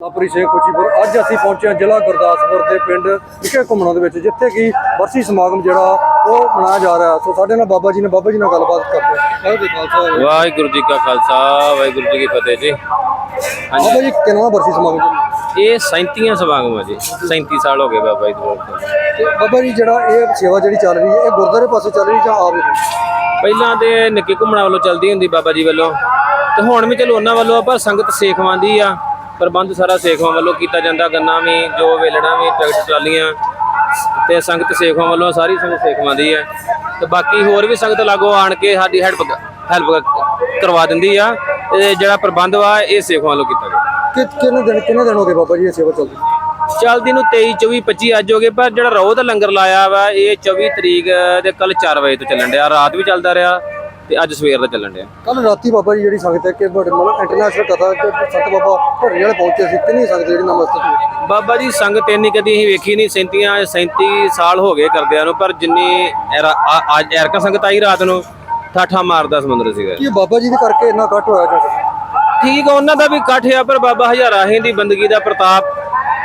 ਲਾਪਰੀ ਸਿੰਘ ਕੁਚੀਪੁਰ ਅੱਜ ਅਸੀਂ ਪਹੁੰਚੇ ਹਾਂ ਜ਼ਿਲ੍ਹਾ ਗੁਰਦਾਸਪੁਰ ਦੇ ਪਿੰਡ ਵਿਖੇ ਘੁੰਮਣਾ ਦੇ ਵਿੱਚ ਜਿੱਥੇ ਕਿ ਵਰਸੀ ਸਮਾਗਮ ਜਿਹੜਾ ਉਹ ਮਨਾਇਆ ਜਾ ਰਿਹਾ। ਸੋ ਸਾਡੇ ਨਾਲ ਬਾਬਾ ਜੀ ਨੇ ਬਾਬਾ ਜੀ ਨਾਲ ਗੱਲਬਾਤ ਕਰਦੇ ਹਾਂ। ਦੇ ਖਾਲਸਾ ਵਾਹਿਗੁਰੂ। ਜੀ ਕਾ ਖਾਲਸਾ ਵਾਹਿਗੁਰੂ ਜੀ ਕੀ ਫਤਿਹ ਜੀ। ਬਾਬਾ ਜੀ ਕਿੰਨਾ ਵਰਸੀ ਸਮਾਗਮ ਇਹ 37ਵਾਂ ਸਮਾਗਮ ਹੈ ਜੀ। 37 ਸਾਲ ਹੋ ਗਏ ਬਾਬਾ ਜੀ ਦੇ ਬਾਬਾ ਜੀ ਜਿਹੜਾ ਇਹ ਸੇਵਾ ਜਿਹੜੀ ਚੱਲ ਰਹੀ ਹੈ ਇਹ ਗੁਰਦੁਆਰੇ ਪਾਸੇ ਚੱਲ ਰਹੀ ਜਾਂ ਆਪ ਪਹਿਲਾਂ ਤੇ ਨਿੱਕੇ ਘੁੰਮਣਾ ਵੱਲੋਂ ਚੱਲਦੀ ਹੁੰਦੀ ਬਾਬਾ ਜੀ ਵੱਲੋਂ। ਤੇ ਹੁਣ ਵੀ ਚਲੋ ਉਹਨਾਂ ਵੱਲੋਂ ਆ, ਪਰ ਸੰਗਤ ਸੇਖਵਾਂ ਦੀ ਆ। ਪ੍ਰਬੰਧ ਸਾਰਾ ਸੇਖਵਾਂ ਵੱਲੋਂ ਕੀਤਾ ਜਾਂਦਾ ਗੰਨਾ ਵੀ ਜੋ ਵੇਲਣਾ ਵੀ ਟਰੈਕਟਰ ਟਰਾਲੀਆਂ ਤੇ ਸੰਗਤ ਸੇਖਵਾਂ ਵੱਲੋਂ ਸਾਰੀ ਸੰਗਤ ਸੇਖਵਾਂ ਦੀ ਹੈ। ਤੇ ਬਾਕੀ ਹੋਰ ਵੀ ਸੰਗਤ ਲਾਗੋ ਆਣ ਕੇ ਸਾਡੀ ਹੈਲਪ ਹੈਲਪ ਕਰਵਾ ਦਿੰਦੀ ਆ ਤੇ ਜਿਹੜਾ ਪ੍ਰਬੰਧ ਵਾ ਇਹ ਸੇਖਵਾਂ ਵੱਲੋਂ ਕੀਤਾ ਗਿਆ। ਕਿ ਕਿੰਨੇ ਦਿਨ ਕਿੰਨੇ ਦਿਨ ਹੋ ਗਏ ਬਾਬਾ ਜੀ ਇਹ ਸੇਵਾ ਚੱਲਦੀ? ਚੱਲਦੀ ਨੂੰ 23 24 25 ਅੱਜ ਹੋ ਗਏ ਪਰ ਜਿਹੜਾ ਰੋਹ ਦਾ ਲੰਗਰ ਲਾਇਆ ਵਾ ਇਹ 24 ਤਰੀਕ ਦੇ ਕੱਲ 4 ਵਜੇ ਤੋਂ ਚੱਲਣ ਡਿਆ ਰਾਤ ਵੀ ਚੱਲਦਾ ਰਿਹਾ। ਤੇ ਅੱਜ ਸਵੇਰ ਦਾ ਚੱਲਣ ਡਿਆ। ਕੱਲ ਰਾਤੀ ਬਾਬਾ ਜੀ ਜਿਹੜੀ ਸੰਗਤ ਹੈ ਕਿ ਬੜੇ ਮਤਲਬ ਇੰਟਰਨੈਸ਼ਨਲ ਕਥਾ ਸੰਤ ਬਾਬਾ ਭਰਨੇ ਵਾਲੇ ਪਹੁੰਚੇ ਸੀ ਕਿੰਨੀ ਸੰਗਤ ਜਿਹੜੀ ਨਮਸਤੇ ਹੋਈ ਬਾਬਾ ਜੀ ਸੰਗਤ ਇੰਨੀ ਕਦੀ ਅਸੀਂ ਵੇਖੀ ਨਹੀਂ 37 37 ਸਾਲ ਹੋ ਗਏ ਕਰਦਿਆਂ ਨੂੰ ਪਰ ਜਿੰਨੀ ਅੱਜ ਐਰਕਾ ਸੰਗਤ ਆਈ ਰਾਤ ਨੂੰ ਠਾਠਾ ਮਾਰਦਾ ਸਮੁੰਦਰ ਸੀਗਾ। ਕੀ ਬਾਬਾ ਜੀ ਦੇ ਕਰਕੇ ਇੰਨਾ ਕੱਟ ਹੋਇਆ ਜਾਂ ਠੀਕ ਉਹਨਾਂ ਦਾ ਵੀ ਇਕੱਠ ਆ ਪਰ ਬਾਬਾ ਹਜ਼ਾਰਾਂ ਹੀ ਦੀ ਬੰਦਗੀ ਦਾ ਪ੍ਰਤਾਪ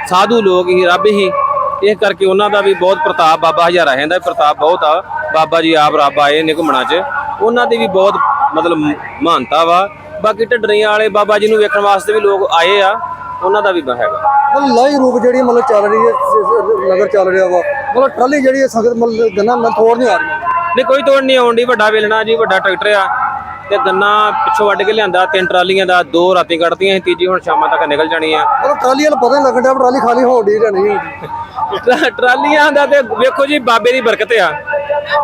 ਸਾਧੂ ਲੋਕ ਹੀ ਰੱਬ ਹੀ ਇਹ ਕਰਕੇ ਉਹਨਾਂ ਦਾ ਵੀ ਬਹੁਤ ਪ੍ਰਤਾਪ ਬਾਬਾ ਹਜ਼ਾਰਾਂ ਹੈ ਦਾ ਪ੍ਰਤਾਪ ਬਹੁਤ ਆ। ਬਾਬਾ ਜੀ ਆਪ ਰੱਬ ਆਏ ਨੇ ਘੁੰਮਣਾ 'ਚ। ਉਹਨਾਂ ਦੀ ਵੀ ਬਹੁਤ ਮਤਲਬ ਮਹਾਨਤਾ ਵਾ। ਬਾਕੀ ਢੱਡਰੀਆਂ ਵਾਲੇ ਬਾਬਾ ਜੀ ਨੂੰ ਵੇਖਣ ਵਾਸਤੇ ਵੀ ਲੋਕ ਆਏ ਆ। ਉਹਨਾਂ ਦਾ ਵੀ ਹੈਗਾ। ਮਤਲਬ ਲਾਈ ਰੂਪ ਜਿਹੜੀ ਮਤਲਬ ਚੱਲ ਰਹੀ ਹੈ ਨਗਰ ਚੱਲ ਰਿਹਾ ਵਾ ਮਤਲਬ ਟਰਾਲੀ ਜਿਹੜੀ ਹੈ ਸੰਗਤ ਮਤਲਬ ਗੰਨਾ ਨਾਲ ਤੋੜ ਨਹੀਂ ਆ ਰਹੀ। ਨਹੀਂ ਕੋਈ ਤੋੜ ਨਹੀਂ ਆਉਂਦੀ ਵੱਡਾ ਵੇਲਣਾ ਜੀ ਵੱਡਾ ਟਰੈਕਟਰ ਆ। ਤੇ ਗੰਨਾ ਪਿੱਛੋਂ ਵੱਢ ਕੇ ਲਿਆਂਦਾ ਤਿੰਨ ਟਰਾਲੀਆਂ ਦਾ ਦੋ ਰਾਤੀ ਕੱਢਤੀਆਂ ਸੀ ਤੀਜੀ ਹੁਣ ਸ਼ਾਮਾਂ ਤੱਕ ਨਿਕਲ ਜਾਣੀ ਆ ਮਤਲਬ ਟਰਾਲੀ ਵਾਲਾ ਪਤਾ ਨਹੀਂ ਲੱਗਣ ਡਿਆ ਟਰਾਲੀ ਖਾਲੀ ਹੋਣੀ ਜਾਂ ਨਹੀਂ। ਟਰਾਲੀਆਂ ਦਾ ਤੇ ਵੇਖੋ ਜੀ ਬਾਬੇ ਦੀ ਬਰਕਤ ਆ।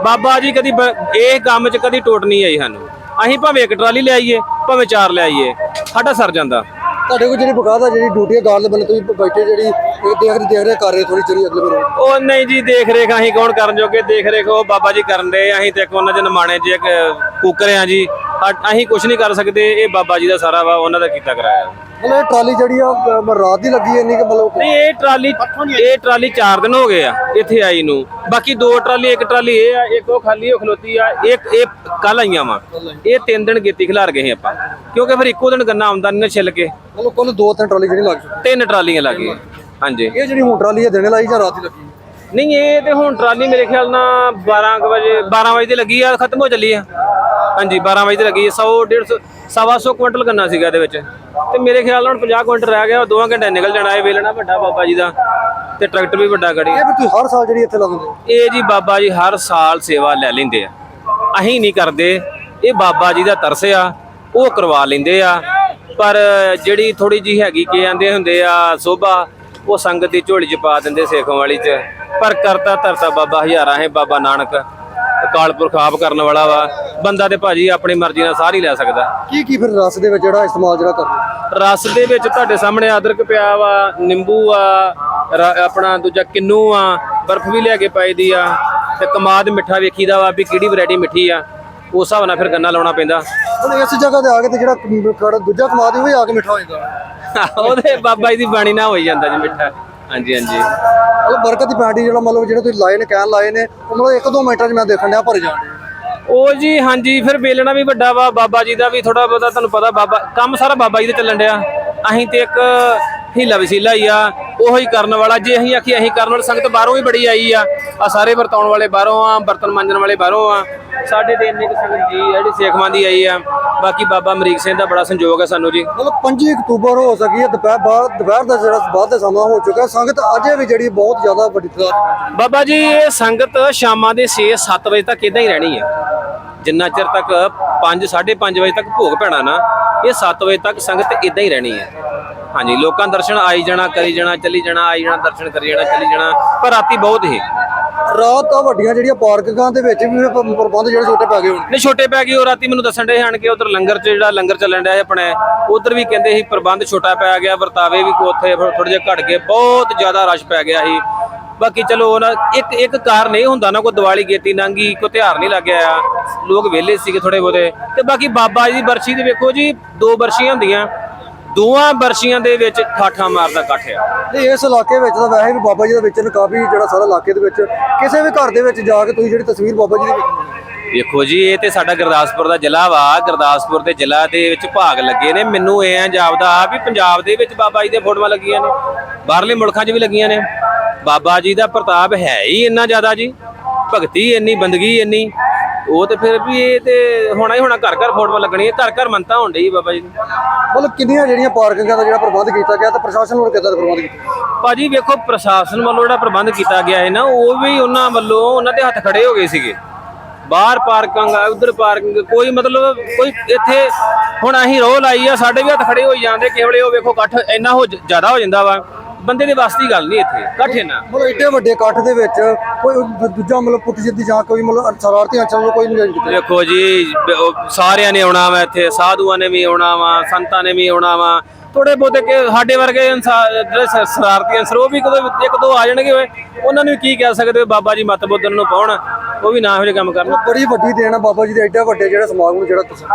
ਬਾਬਾ ਜੀ ਕਦੀ ਇਹ ਕੰਮ 'ਚ ਕਦੀ ਟੋਟ ਨਹੀਂ ਆਈ ਸਾਨੂੰ। ਅਸੀਂ ਭਾਵੇਂ ਇੱਕ ਟਰਾਲੀ ਲਿਆਈਏ ਭਾਵੇਂ ਚਾਰ ਲਿਆਈਏ ਸਾਡਾ ਸਰ ਜਾਂਦਾ। ਤੁਹਾਡੇ ਕੋਲ ਜਿਹੜੀ ਬਕਾਇਦਾ ਜਿਹੜੀ ਡਿਊਟੀ ਗਾਰਡ ਦੇ ਬੰਦੇ ਤੁਸੀਂ ਬੈਠੇ ਜਿਹੜੀ ਇਹ ਦੇਖ ਦੇਖ ਰਹੇ ਕਰ ਰਹੇ ਥੋੜੀ ਚਿਰ ਅਗਲੇ ਵੇਲੇ। ਉਹ ਨਹੀਂ ਜੀ ਦੇਖ ਰੇਖ ਅਸੀਂ ਕੌਣ ਕਰਨ ਜੋਗੇ? ਦੇਖ ਰੇਖ ਉਹ ਬਾਬਾ ਜੀ ਕਰਨ ਦੇ ਅਸੀਂ ਤੇ ਉਹਨਾਂ ਦੇ ਨਿਮਾਣੇ ਇੱਕ ਕੁੱਕਰ ਆ ਜੀ। ਅਸੀਂ ਕੁਝ ਨਹੀਂ ਕਰ ਸਕਦੇ ਇਹ ਬਾਬਾ ਜੀ ਦਾ ਸਾਰਾ ਵਾ ਉਹਨਾਂ ਦਾ ਕੀਤਾ ਕਰਾਇਆ। ਮਤਲਬ ਇਹ ਟਰਾਲੀ ਜਿਹੜੀ ਆ ਅਹ, ਰਾਤ ਦੀ ਲੱਗੀ ਹੈ ਇੰਨੀ ਕਿ ਮਤਲਬ ਨਹੀਂ ਇਹ ਟਰਾਲੀ ਇਹ ਟਰਾਲੀ 4 ਦਿਨ ਹੋ ਗਏ ਆ ਇੱਥੇ ਆਈ ਨੂੰ। ਬਾਕੀ ਦੋ ਟਰਾਲੀ ਇੱਕ ਟਰਾਲੀ ਇਹ ਆ ਇੱਕ ਉਹ ਖਾਲੀ ਉਹ ਖਲੋਤੀ ਆ ਇੱਕ ਇਹ ਕੱਲ ਆਈਆਂ ਵਾ। ਇਹ ਤਿੰਨ ਦਿਨ ਗੇਤੀ ਖਿਲਾਰ ਗਏ ਸੀ ਆਪਾਂ। ਕਿਉਂਕਿ ਫਿਰ ਇੱਕੋ ਦਿਨ ਗੰਨਾ ਆਉਂਦਾ ਨਹੀਂ ਨਾ ਛਿੱਲ ਕੇ। ਮਤਲਬ ਕੁੱਲ ਦੋ ਤਿੰਨ ਟਰਾਲੀ ਜਿਹੜੀ ਲੱਗ ਚੁੱਕੀ ਤਿੰਨ ਟਰਾਲੀਆਂ ਲੱਗੀਆਂ ਹਾਂਜੀ। ਇਹ ਜਿਹੜੀ ਹੁਣ ਟਰਾਲੀ ਹੈ ਦਿਨੇ ਲਾਈ ਜਾਂ ਰਾਤ ਦੀ ਲੱਗੀ? ਨਹੀਂ ਇਹ ਤੇ ਹੁਣ ਟਰਾਲੀ ਮੇਰੇ ਖਿਆਲ ਨਾਲ 12 ਕੁ ਵਜੇ 12 ਵਜੇ ਤੇ ਲੱਗੀ ਆ ਖਤਮ ਹੋ ਚੱਲੀ ਆ। ਹਾਂਜੀ 12 ਵਜੇ ਤੇ ਲੱਗੀ ਆ 100 150 ਸਵਾ ਸੌ ਕੁਇੰਟਲ ਗੰਨਾ ਸੀਗਾ ਇਹਦੇ ਵਿੱਚ। ਤੇ ਮੇਰੇ ਖਿਆਲ ਨਾਲ ਹੁਣ 50 ਕੁਇੰਟਲ ਰਹਿ ਗਿਆ ਉਹ ਦੋਵਾਂ ਘੰਟੇ ਨਿਕਲ ਜਾਣਾ ਇਹ ਵੇਲਣਾ ਵੱਡਾ ਬਾਬਾ ਜੀ ਦਾ ਤੇ ਟਰੈਕਟਰ ਵੀ ਵੱਡਾ ਗੜੀ। ਇਹ ਵੀ ਤੁਸੀਂ ਹਰ ਸਾਲ ਜਿਹੜੀ ਇੱਥੇ ਲਾਉਂਦੇ ਇਹ ਜੀ ਬਾਬਾ ਜੀ ਹਰ ਸਾਲ ਸੇਵਾ ਲੈ ਲੈਂਦੇ ਆ। ਅਸੀਂ ਨਹੀਂ ਕਰਦੇ ਇਹ ਬਾਬਾ ਜੀ ਦਾ ਤਰਸ ਆ ਉਹ ਕਰਵਾ ਲੈਂਦੇ ਆ। ਪਰ ਜਿਹੜੀ ਥੋੜੀ ਜੀ ਹੈਗੀ ਕਿ ਆਂਦੇ ਹੁੰਦੇ ਆ ਸੋਭਾ ਉਹ ਸੰਗਤ ਦੀ ਝੋਲੀ 'ਚ ਪਾ ਦਿੰਦੇ ਸੇਖੋਂ ਵਾਲੀ 'ਚ। ਪਰ ਕਰਤਾ ਧਰਤਾ ਬਾਬਾ ਹਜ਼ਾਰਾਂ ਹੈ ਬਾਬਾ ਨਾਨਕ। ਅਕਾਲ ਪੁਰਖ ਆਪ ਕਰਨ ਵਾਲਾ ਵਾ ਬੰਦਾ ਤੇ ਭਾਜੀ ਆਪਣੀ ਮਰਜ਼ੀ ਨਾਲ ਸਾਰੀ ਲੈ ਸਕਦਾ। ਕੀ ਕੀ ਫਿਰ ਰਸ ਦੇ ਵਿੱਚ ਜਿਹੜਾ ਇਸਤੇਮਾਲ ਜਿਹੜਾ ਕਰਦੇ? ਰਸ ਦੇ ਵਿੱਚ ਤੁਹਾਡੇ ਸਾਹਮਣੇ ਅਦਰਕ ਪਿਆ ਵਾ ਨਿੰਬੂ ਆ ਰ- ਆਪਣਾ ਦੂਜਾ ਕਿੰਨੂ ਆ ਬਰਫ਼ ਵੀ ਲਿਆ ਕੇ ਪਾਈ ਦੀ ਆ ਤੇ ਕਮਾਦ ਮਿੱਠਾ ਵੇਖੀਦਾ ਵਾ ਵੀ ਕਿਹੜੀ ਵੈਰਾਈਟੀ ਮਿੱਠੀ ਆ ਉਸ ਹਿਸਾਬ ਨਾਲ ਫਿਰ ਗੰਨਾ ਲਾਉਣਾ ਪੈਂਦਾ। ਹੁਣ ਇਸ ਜਗ੍ਹਾ ਤੇ ਆ ਕੇ ਤੇ ਜਿਹੜਾ ਕੜ- ਦੂਜਾ ਕਮਾ ਦੀ ਉਹ ਵੀ ਆ ਕੇ ਮਿੱਠਾ ਹੋ ਜਾਂਦਾ। ਉਹਦੇ ਬਾਬਾ ਜੀ ਦੀ ਬਾਣੀ ਨਾ ਹੋਈ ਜਾਂਦਾ ਜੀ ਮਿੱਠਾ। ਹਾਂਜੀ ਹਾਂਜੀ। ਮਤਲਬ ਬਰਕਤ ਦੀ ਪਾਰਟੀ ਜਿਹੜਾ ਮਤਲਬ ਜਿਹੜੇ ਤੁਸੀਂ ਲਾਏ ਨੇ ਕਹਿਣ ਲਾਏ ਨੇ ਉਹ ਮਤਲਬ ਇੱਕ ਦੋ ਮਿੰਟਾਂ 'ਚ ਮੈਂ ਦੇਖਣ ਡਿਆ ਭਰ ਜਾਣ। ਉਹ ਜੀ ਹਾਂਜੀ ਫਿਰ ਵੇਲਣਾ ਵੀ ਵੱਡਾ ਵਾ ਬਾਬਾ ਜੀ ਦਾ ਵੀ ਥੋੜਾ ਬਹੁਤਾ ਤੁਹਾਨੂੰ ਪਤਾ ਬਾਬਾ ਕੰਮ ਸਾਰਾ ਬਾਬਾ ਜੀ ਦੇ ਚੱਲਣ ਡਿਆ। ਅਸੀਂ ਤੇ ਇੱਕ ਹੀਲਾ ਵਸੀਲਾ ਹੀ ਆ ਉਹੀ ਕਰਨ ਵਾਲਾ ਜੇ ਅਸੀਂ ਆਖੀ ਅਸੀਂ ਕਰਨ ਵਾਲੇ ਸੰਗਤ ਬਾਹਰੋਂ ਵੀ ਬੜੀ ਆਈ ਆ। ਆ ਸਾਰੇ ਵਰਤਾਉਣ ਵਾਲੇ ਬਾਹਰੋਂ ਆ ਬਰਤਨ ਮਾਂਜਣ ਵਾਲੇ ਬਾਹਰੋਂ ਆ। ਸਾਡੇ ਤੇ ਇੰਨੇ ਕੁ ਸੰਗਤ ਜੀ ਜਿਹੜੀ ਸੇਖਵਾਂ ਦੀ ਆਈ ਆ ਬਾਕੀ ਬਾਬਾ ਅਮਰੀਕ ਸਿੰਘ ਦਾ ਬੜਾ ਸੰਯੋਗ ਹੈ ਸਾਨੂੰ ਜੀ। ਮਤਲਬ 5 ਅਕਤੂਬਰ ਹੋ ਸਕੀ ਹੈ ਦੁਪਹਿਰ ਬਾਅਦ ਦੁਪਹਿਰ ਦਾ ਜਿਹੜਾ ਬਾਅਦ ਦਾ ਸਮਾਂ ਹੋ ਚੁੱਕਾ ਸੰਗਤ ਅਜੇ ਵੀ ਜਿਹੜੀ ਬਹੁਤ ਜ਼ਿਆਦਾ ਵੱਡੀ ਤਾਦਾਦ ਬਾਬਾ ਜੀ ਇਹ ਸੰਗਤ ਸ਼ਾਮਾਂ ਦੇ 6-7 ਵਜੇ ਤੱਕ ਇਦਾਂ ਹੀ ਰਹਿਣੀ ਹੈ ਜਿੰਨਾ ਚਿਰ ਤੱਕ 5 5:30 ਵਜੇ ਤੱਕ ਭੋਗ ਪੈਣਾ ਨਾ ਇਹ 7 ਵਜੇ ਤੱਕ ਸੰਗਤ ਇਦਾਂ ਹੀ ਰਹਿਣੀ ਹੈ ਹਾਂਜੀ ਲੋਕਾਂ ਦਰਸ਼ਨ ਆਈ ਜਾਣਾ ਕਰੀ ਜਾਣਾ ਚੱਲੀ ਜਾਣਾ ਆਈ ਜਾਣਾ ਦਰਸ਼ਨ ਕਰੀ ਜਾਣਾ ਚੱਲੀ ਜਾਣਾ ਪਰ ਰਾਤੀ ਬਹੁਤ ਹੀ। ਰਾਤ ਤਾਂ ਵੱਡੀਆਂ ਜਿਹੜੀਆਂ ਪਾਰਕਾਂ ਦੇ ਵਿੱਚ ਵੀ ਪ੍ਰਬੰਧ ਜਿਹੜੇ ਛੋਟੇ ਪੈ ਗਏ ਹੁਣ। ਨੇ ਛੋਟੇ ਪੈ ਗਏ ਉਹ ਰਾਤੀ ਮੈਨੂੰ ਦੱਸਣ ਦੇ ਹਣ ਕਿ ਉਧਰ ਲੰਗਰ ਚ ਜਿਹੜਾ ਲੰਗਰ ਚੱਲਣ ਡਿਆ ਆਪਣੇ, ਉਧਰ ਵੀ ਕਹਿੰਦੇ ਸੀ ਪ੍ਰਬੰਧ ਛੋਟਾ ਪੈ ਗਿਆ, ਵਰਤਾਵੇ ਵੀ ਉੱਥੇ ਥੋੜੇ ਜਿਹਾ ਘਟ ਗਏ, ਬਹੁਤ ਜ਼ਿਆਦਾ ਰਸ਼ ਪੈ ਗਿਆ ਸੀ। ਬਾਕੀ ਚਲੋ ਉਹਨਾਂ ਇੱਕ ਇੱਕ ਕਾਰਨ ਇਹ ਹੁੰਦਾ ਨਾ, ਕੋਈ ਦੀਵਾਲੀ ਗੇਤੀ ਨੰਗੀ, ਕੋਈ ਤਿਉਹਾਰ ਨਹੀਂ ਲੱਗਿਆ ਆ। ਲੋਕ ਵਿਹਲੇ ਸੀਗੇ ਥੋੜੇ ਬਹੁਤੇ। ਤੇ ਬਾਕੀ ਬਾਬਾ ਜੀ ਦੀ ਬਰਸ਼ੀ ਦੇ ਵੇਖੋ ਜੀ, ਦੋ ਬਰਸ਼ੀਆਂ ਹੁੰਦੀਆਂ। ਦੋਵਾਂ ਬਰਸ਼ੀਆਂ ਦੇ ਵਿੱਚ ਠਾਠਾ ਮਾਰਦਾ ਇਕੱਠ ਆ। ਇਸ ਇਲਾਕੇ ਵਿੱਚ ਤਾਂ ਵੈਸੇ ਵੀ ਬਾਬਾ ਜੀ ਦਾ ਵਿੱਚ ਕਾਫੀ ਜਿਹੜਾ ਸਾਰਾ ਇਲਾਕੇ ਦੇ ਵਿੱਚ ਕਿਸੇ ਵੀ ਘਰ ਦੇ ਵਿੱਚ ਜਾ ਕੇ ਤੁਸੀਂ ਜਿਹੜੀ ਤਸਵੀਰ ਬਾਬਾ ਜੀ ਦੀ ਵੇਖਣੀ ਵੇਖੋ ਜੀ ਇਹ ਤੇ ਸਾਡਾ ਗੁਰਦਾਸਪੁਰ ਦਾ ਜ਼ਿਲ੍ਹਾ ਵਾ। ਗੁਰਦਾਸਪੁਰ ਦੇ ਜ਼ਿਲ੍ਹਾ ਦੇ ਵਿੱਚ ਭਾਗ ਲੱਗੇ ਨੇ। ਮੈਨੂੰ ਇਹ ਆ ਜਾਪਦਾ ਵੀ ਪੰਜਾਬ ਦੇ ਵਿੱਚ ਬਾਬਾ ਜੀ ਦੀਆਂ ਫੋਟੋਆਂ ਲੱਗੀਆਂ ਨੇ। ਬਾਹਰਲੇ ਮੁਲਕਾਂ 'ਚ ਵੀ ਲੱਗੀਆਂ ਨੇ। ਬਾਬਾ ਜੀ ਦਾ ਪ੍ਰਤਾਪ ਹੈ ਹੀ ਇੰਨਾ ਜ਼ਿਆਦਾ ਜੀ। ਭਗਤੀ ਇੰਨੀ ਬੰਦਗੀ ਇੰਨੀ। ਉਹ ਤੇ ਫਿਰ ਵੀ ਇਹ ਤੇ ਹੋਣਾ ਹੀ ਹੋਣਾ ਘਰ ਘਰ ਫੋਟੋਆਂ ਲੱਗਣੀਆਂ ਘਰ ਘਰ ਮੰਨਤਾ ਹੋਣ ਡਈ ਬਾਬਾ ਜੀ। ਦੀ ਮਤਲਬ ਕਿੰਨੀਆਂ ਜਿਹੜੀਆਂ ਪਾਰਕਿੰਗਾਂ ਦਾ ਜਿਹੜਾ ਪ੍ਰਬੰਧ ਕੀਤਾ ਗਿਆ ਤੇ ਪ੍ਰਸ਼ਾਸਨ ਵੱਲੋਂ ਕਿੱਦਾਂ ਦਾ ਪ੍ਰਬੰਧ ਕੀਤਾ ਭਾਜੀ ਵੇਖੋ ਪ੍ਰਸ਼ਾਸਨ ਵੱਲੋਂ ਜਿਹੜਾ ਪ੍ਰਬੰਧ ਕੀਤਾ ਗਿਆ ਹੈ ਨਾ ਉਹ ਵੀ ਉਹਨਾਂ ਵੱਲੋਂ ਉਹਨਾਂ ਦੇ ਹੱਥ ਖੜੇ ਹੋ ਗਏ ਸੀਗੇ। ਬਾਹਰ ਪਾਰਕਿੰਗ ਆ ਉਧਰ ਪਾਰਕਿੰਗ ਕੋਈ ਮਤਲਬ ਕੋਈ ਇੱਥੇ ਹੁਣ ਅਸੀਂ ਰੋਹ ਲਾਈ ਆ ਸਾਡੇ ਵੀ ਹੱਥ ਖੜੇ ਹੋਈ ਜਾਂਦੇ ਕਿਸੇ ਵੇਲੇ ਉਹ ਵੇਖੋ ਇਕੱਠ ਇੰਨਾ ਹੋ ਜ- ਜ਼ਿਆਦਾ ਹੋ ਜਾਂਦਾ ਵਾ। ਬੰਦੇ ਦੇ ਵਾਸਤੇ ਦੀ ਗੱਲ ਨਹੀਂ ਇੱਥੇ ਇਕੱਠ ਇੰਨਾ ਮਤਲਬ ਏਡੇ ਵੱਡੇ ਇਕੱਠ ਦੇ ਵਿੱਚ ਕੋਈ ਦੂਜਾ ਮਤਲਬ ਪੁੱਠ ਜਿੱਦੀ ਜਾਂ ਕੋਈ ਮਤਲਬ ਸ਼ਰਾਰਤੀ ਅੰਚਲ ਨੂੰ ਕੋਈ ਨਹੀਂ ਕੀਤਾ? ਦੇਖੋ ਜੀ ਸਾਰਿਆਂ ਨੇ ਆਉਣਾ ਵਾ ਇੱਥੇ ਸਾਧੂਆਂ ਨੇ ਵੀ ਆਉਣਾ ਵਾ ਸੰਤਾਂ ਨੇ ਵੀ ਆਉਣਾ ਵਾ। ਥੋੜੇ ਬਹੁਤੇ ਕਿ ਸਾਡੇ ਵਰਗੇ ਜਿਹੜੇ ਸ਼ਰਾਰਤੀ ਅੰਸਰ ਉਹ ਵੀ ਕਦੋਂ ਇੱਕ ਦੋ ਆ ਜਾਣਗੇ ਓਏ। ਉਹਨਾਂ ਨੂੰ ਕੀ ਕਹਿ ਸਕਦੇ ਹੋ, ਬਾਬਾ ਜੀ ਮਤ ਬੁੱਧਨ ਨੂੰ ਪਾਉਣ ਉਹ ਵੀ ਨਾ ਇਹੋ ਜਿਹੇ ਕੰਮ ਕਰਨ। ਬੜੀ ਵੱਡੀ ਦੇਣ ਆ ਬਾਬਾ ਜੀ ਦੇ ਏਡੇ ਵੱਡੇ ਜਿਹੜੇ ਸਮਾਗਮ ਨੂੰ ਜਿਹੜਾ ਤੁਸੀਂ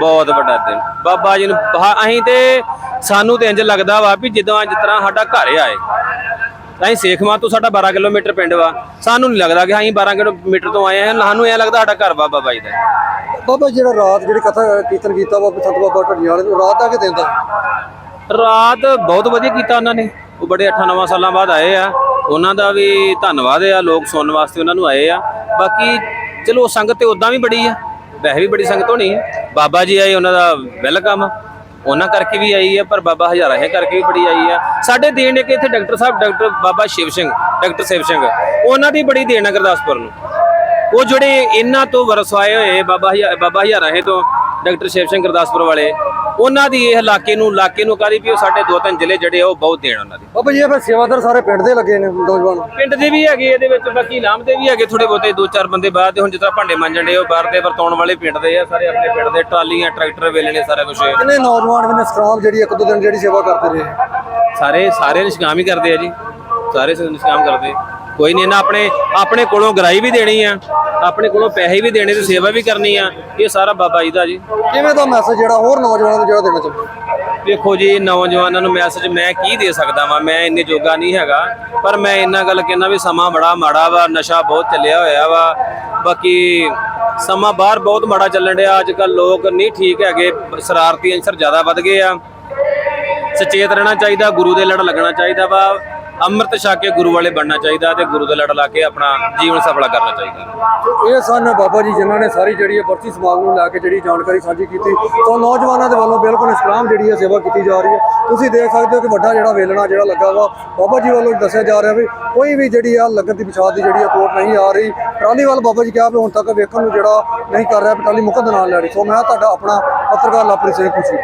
ਬਹੁਤ ਵੱਡਾ ਦਿਨ ਬਾਬਾ ਜੀ ਨੂੰ ਅਸੀਂ ਤੇ ਸਾਨੂੰ ਤੇ ਇੰਜ ਲੱਗਦਾ ਵਾ ਵੀ ਜਦੋਂ ਜਿਸ ਤਰ੍ਹਾਂ ਸਾਡਾ ਘਰ ਆਏ ਅਸੀਂ ਸੇਖਵਾਂ ਤੋਂ ਸਾਡਾ 12 ਕਿਲੋਮੀਟਰ ਪਿੰਡ ਵਾ। ਸਾਨੂੰ ਨਹੀਂ ਲੱਗਦਾ ਕਿ ਅਸੀਂ 12 ਕਿਲੋਮੀਟਰ ਤੋਂ ਆਏ ਹਾਂ ਸਾਨੂੰ ਇਹ ਲੱਗਦਾ ਸਾਡਾ ਘਰ ਬਾਬਾ ਜੀ ਦਾ। ਬਾਬਾ ਜਿਹੜਾ ਰਾਤ ਜਿਹੜੀ ਕਥਾ ਕੀਰਤਨ ਕੀਤਾ ਬਾਬਾ ਸੰਤ ਬਾਬਾ ਢੱਡੀਆਂ ਵਾਲੇ ਨੂੰ ਰਾਤ ਦਾ ਕਿ ਦਿਨ ਦਾ ਰਾਤ ਬਹੁਤ ਵਧੀਆ ਕੀਤਾ ਉਹਨਾਂ ਨੇ। ਉਹ ਬੜੇ 8-9 ਸਾਲਾਂ ਬਾਅਦ ਆਏ ਆ। ਉਹਨਾਂ ਦਾ ਵੀ ਧੰਨਵਾਦ ਆ। ਲੋਕ ਸੁਣਨ ਵਾਸਤੇ ਉਹਨਾਂ ਨੂੰ ਆਏ ਆ। ਬਾਕੀ ਚਲੋ ਸੰਗਤ ਤੇ ਉਦਾਂ ਵੀ ਬੜੀ ਆ। ਵੈਸੇ ਵੀ ਬੜੀ ਸੰਗਤ ਹੋਣੀ ਬਾਬਾ ਜੀ ਆਏ ਉਹਨਾਂ ਦਾ ਵੈਲਕਮ। ਉਹਨਾਂ ਕਰਕੇ ਵੀ ਆਈ ਹੈ, ਪਰ ਬਾਬਾ ਹਜ਼ਾਰਾ ਹੈ ਕਰਕੇ ਵੀ ਬੜੀ ਆਈ ਹੈ। ਸਾਡੇ ਦੇਣ ਇੱਕ ਇੱਥੇ ਡਾਕਟਰ ਸਾਹਿਬ, ਡਾਕਟਰ ਬਾਬਾ ਸ਼ਿਵ ਸਿੰਘ, ਡਾਕਟਰ ਸ਼ਿਵ ਸਿੰਘ, ਉਹਨਾਂ ਦੀ ਬੜੀ ਦੇਣ ਆ ਗੁਰਦਾਸਪੁਰ ਨੂੰ। ਉਹ ਜਿਹੜੇ ਇਹਨਾਂ ਤੋਂ ਵਰਸਵਾਏ ਹੋਏ ਬਾਬਾ ਹਜ਼ਾ- ਬਾਬਾ ਹਜ਼ਾਰਾ ਹੈ ਤੋਂ ਡਾਕਟਰ ਸ਼ਿਵ ਸਿੰਘ ਗੁਰਦਾਸਪੁਰ ਵਾਲੇ ਉਹਨਾਂ ਦੀ ਇਹ ਇਲਾਕੇ ਨੂੰ ਇਲਾਕੇ ਨੂੰ ਕਰੀ ਵੀ ਉਹ ਸਾਡੇ ਦੋ ਤਿੰਨ ਜ਼ਿਲ੍ਹੇ ਜਿਹੜੇ ਉਹ ਬਹੁਤ ਦੇਣ ਉਹਨਾਂ ਦੀ। ਬਾਬਾ ਜੀ ਇਹ ਫਿਰ ਸੇਵਾਦਾਰ ਸਾਰੇ ਪਿੰਡ ਦੇ ਲੱਗੇ ਨੇ ਨੌਜਵਾਨ। ਪਿੰਡ ਦੇ ਵੀ ਹੈਗੇ ਇਹਦੇ ਵਿੱਚ ਬਾਕੀ ਨਾਮ ਦੇ ਵੀ ਹੈਗੇ ਥੋੜੇ ਬਹੁਤੇ ਦੋ ਚਾਰ ਬੰਦੇ ਬਾਹਰ ਦੇ ਹੁਣ ਤਰ੍ਹਾਂ ਭਾਂਡੇ ਮਾਂਜਣ ਦੇ ਉਹ ਬਾਹਰ ਦੇ ਵਰਤਾਉਣ ਵਾਲੇ ਪਿੰਡ ਦੇ ਆ ਸਾਰੇ ਆਪਣੇ ਪਿੰਡ ਦੇ ਟਰਾਲੀਆਂ ਟਰੈਕਟਰ ਵੇਲਣੇ ਸਾਰਾ ਕੁਝ ਕਿੰਨੇ ਨੌਜਵਾਨ ਵੀ ਨੇ ਸਟਰਾਮ ਜਿਹੜੀ ਇੱਕ ਦੋ ਦਿਨ ਜਿਹੜੀ ਸੇਵਾ ਕਰਦੇ ਰਹੇ। ਸਾਰੇ ਸਾਰੇ ਨਿਸ਼ਕਾਮ ਹੀ ਕਰਦੇ ਆ ਜੀ। ਸਾਰੇ ਨਿਸ਼ਕਾਮ ਕਰਦੇ। ਕੋਈ ਨਹੀਂ ਇਹਨਾਂ ਆਪਣੇ ਆਪਣੇ ਕੋਲੋਂ ਗਰਾਈ ਵੀ ਦੇਣੀ ਆ। ਆਪਣੇ ਕੋਲੋਂ ਪੈਸੇ ਵੀ ਦੇਣੇ ਤੇ ਸੇਵਾ ਵੀ ਕਰਨੀ ਆ ਇਹ ਸਾਰਾ ਬਾਬਾ ਜੀ ਦਾ ਜੀ। ਕਿਵੇਂ ਦਾ ਮੈਸੇਜ ਜਿਹੜਾ ਹੋਰ ਨੌਜਵਾਨਾਂ ਨੂੰ ਜਿਹੜਾ ਦੇਣਾ ਚਾਹੁੰਦੇ? ਵੇਖੋ ਜੀ ਨੌਜਵਾਨਾਂ ਨੂੰ ਮੈਸੇਜ ਮੈਂ ਕੀ ਦੇ ਸਕਦਾ ਵਾਂ? ਮੈਂ ਇੰਨੇ ਜੋਗਾ ਨਹੀਂ ਹੈਗਾ ਪਰ ਮੈਂ ਇੰਨਾ ਗੱਲ ਕਹਿਣਾ ਵੀ ਸਮਾਂ ਬੜਾ ਮਾੜਾ ਵਾ ਨਸ਼ਾ ਬਹੁਤ ਚੱਲਿਆ ਹੋਇਆ ਵਾ। ਬਾਕੀ ਸਮਾਂ ਬਾਹਰ ਬਹੁਤ ਮਾੜਾ ਚੱਲਣ ਡਿਆ ਅੱਜ ਕੱਲ ਲੋਕ ਨਹੀਂ ਠੀਕ ਹੈਗੇ ਸ਼ਰਾਰਤੀ ਅੰਸਰ ਜ਼ਿਆਦਾ ਵੱਧ ਗਏ ਆ। ਸਚੇਤ ਰਹਿਣਾ ਚਾਹੀਦਾ ਗੁਰੂ ਦੇ ਲੜ ਲੱਗਣਾ ਚਾਹੀਦਾ ਵਾ। ਅੰਮ੍ਰਿਤ ਛਕ ਕੇ ਗੁਰੂ ਵਾਲੇ ਬਣਨਾ ਚਾਹੀਦਾ ਤੇ ਗੁਰੂ ਦਾ ਲੜ ਲਾ ਕੇ ਆਪਣਾ ਜੀਵਨ ਸਫਲਾ ਕਰਨਾ ਚਾਹੀਦਾ। ਇਹ ਸਨ ਬਾਬਾ ਜੀ ਜਿਨ੍ਹਾਂ ਨੇ ਸਾਰੀ ਜਿਹੜੀ ਹੈ ਵਰਤੀ ਸਮਾਗਮ ਨੂੰ ਲੈ ਕੇ ਜਿਹੜੀ ਜਾਣਕਾਰੀ ਸਾਂਝੀ ਕੀਤੀ। ਤਾਂ ਨੌਜਵਾਨਾਂ ਦੇ ਵੱਲੋਂ ਬਿਲਕੁਲ ਇਸਲਾਮ ਜਿਹੜੀ ਹੈ ਸੇਵਾ ਕੀਤੀ ਜਾ ਰਹੀ ਹੈ। ਤੁਸੀਂ ਦੇਖ ਸਕਦੇ ਹੋ ਕਿ ਵੱਡਾ ਜਿਹੜਾ ਵੇਲਣਾ ਜਿਹੜਾ ਲੱਗਾ ਵਾ, ਬਾਬਾ ਜੀ ਵੱਲੋਂ ਦੱਸਿਆ ਜਾ ਰਿਹਾ ਵੀ ਕੋਈ ਵੀ ਜਿਹੜੀ ਆ ਲੱਗਣ ਦੀ ਪਛਾਣ ਦੀ ਜਿਹੜੀ ਰਿਪੋਰਟ ਨਹੀਂ ਆ ਰਹੀ। ਟਰਾਲੀ ਵੱਲ ਬਾਬਾ ਜੀ ਕਿਹਾ ਵੀ ਹੁਣ ਤੱਕ ਵੇਖਣ ਨੂੰ ਜਿਹੜਾ ਨਹੀਂ ਕਰ ਰਿਹਾ ਵੀ ਟਰਾਲੀ ਮੁਕਦ ਨਾਲ ਲੈ ਰਹੀ। ਸੋ ਮੈਂ ਤੁਹਾਡਾ ਆਪਣਾ ਪੱਤਰਕਾਰ ਲਾਪਰੀ ਸਿੰਘ ਖੁਸ਼ੀ